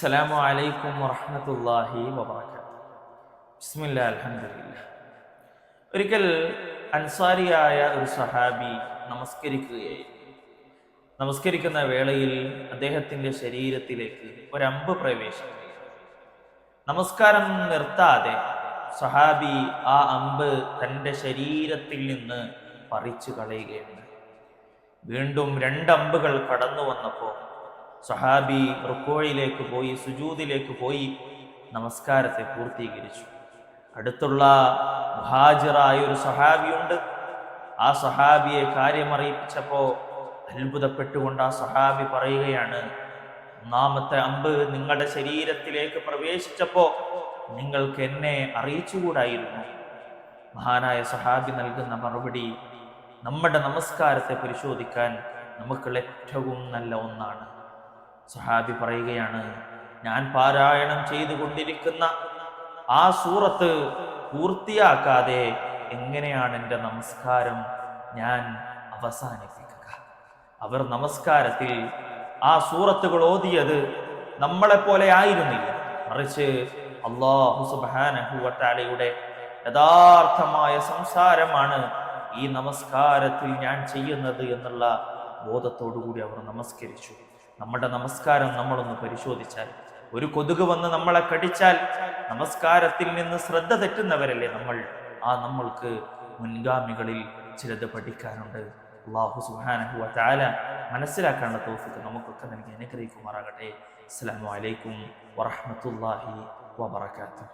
അസ്സലാമു അലൈക്കും വറഹ്മത്തുള്ളാഹി വബറകാതുഹു. ബിസ്മില്ലാ അലഹമില്ല ഒരിക്കൽ അൻസാരിയായ ഒരു സഹാബി നമസ്കരിക്കുകയായിരുന്നു. നമസ്കരിക്കുന്ന വേളയിൽ അദ്ദേഹത്തിന്റെ ശരീരത്തിലേക്ക് ഒരമ്പ് പ്രവേശിച്ചു. നമസ്കാരം നിർത്താതെ സഹാബി ആ അമ്പ് തന്റെ ശരീരത്തിൽ നിന്ന് പറിച്ചു കളയുകയാണ് വീണ്ടും രണ്ടമ്പുകൾ കടന്നു വന്നപ്പോൾ സഹാബി റുക്കോയിലേക്ക് പോയി സുജൂദിലേക്ക് പോയി നമസ്കാരത്തെ പൂർത്തീകരിച്ചു. അടുത്തുള്ള ഹാജിറായ ഒരു സഹാബിയുണ്ട് ആ സഹാബിയെ കാര്യമറിയിച്ചപ്പോൾ അത്ഭുതപ്പെട്ടുകൊണ്ട് ആ സഹാബി പറയുകയാണ് ഒന്നാമത്തെ അമ്പ് നിങ്ങളുടെ ശരീരത്തിലേക്ക് പ്രവേശിച്ചപ്പോൾ നിങ്ങൾക്ക് എന്നെ അറിയിച്ചുകൂടായിരുന്നു. മഹാനായ സഹാബി നൽകുന്ന മറുപടി നമ്മുടെ നമസ്കാരത്തെ പരിശോധിക്കാൻ നമുക്കുള്ള ഏറ്റവും നല്ല ഒന്നാണ്. സഹാബി പറയുകയാണ് ഞാൻ പാരായണം ചെയ്തുകൊണ്ടിരിക്കുന്ന ആ സൂറത്ത് പൂർത്തിയാക്കാതെ എങ്ങനെയാണ് എന്റെ നമസ്കാരം ഞാൻ അവസാനിപ്പിക്കുക? അവർ നമസ്കാരത്തിൽ ആ സൂറത്തുകൾ ഓതിയത് നമ്മളെപ്പോലെ ആയിരുന്നില്ല. മറിച്ച് അള്ളാഹു സുബാനഹുവട്ടാലയുടെ യഥാർത്ഥമായ സംസാരമാണ് ഈ നമസ്കാരത്തിൽ ഞാൻ ചെയ്യുന്നത് എന്നുള്ള ബോധത്തോടു കൂടി അവർ നമസ്കരിച്ചു. നമ്മുടെ നമസ്കാരം നമ്മളൊന്ന് പരിശോധിച്ചാൽ. ഒരു കൊതുക് വന്ന് നമ്മളെ കടിച്ചാൽ നമസ്കാരത്തിൽ നിന്ന് ശ്രദ്ധ തെറ്റുന്നവരല്ലേ നമ്മൾ? ആ നമ്മൾക്ക് മുൻഗാമികളിൽ ചിലത് പഠിക്കാനുണ്ട്. അള്ളാഹു സുഹാനഹു താല മനസ്സിലാക്കാനുള്ള തോഫിക്ക് നമുക്കൊക്കെ നൽകി അനുഗ്രഹിക്കുമാറാകട്ടെ. അസ്സാം വലൈക്കും വറഹമത്തല്ലാഹി വബർക്കാത്തു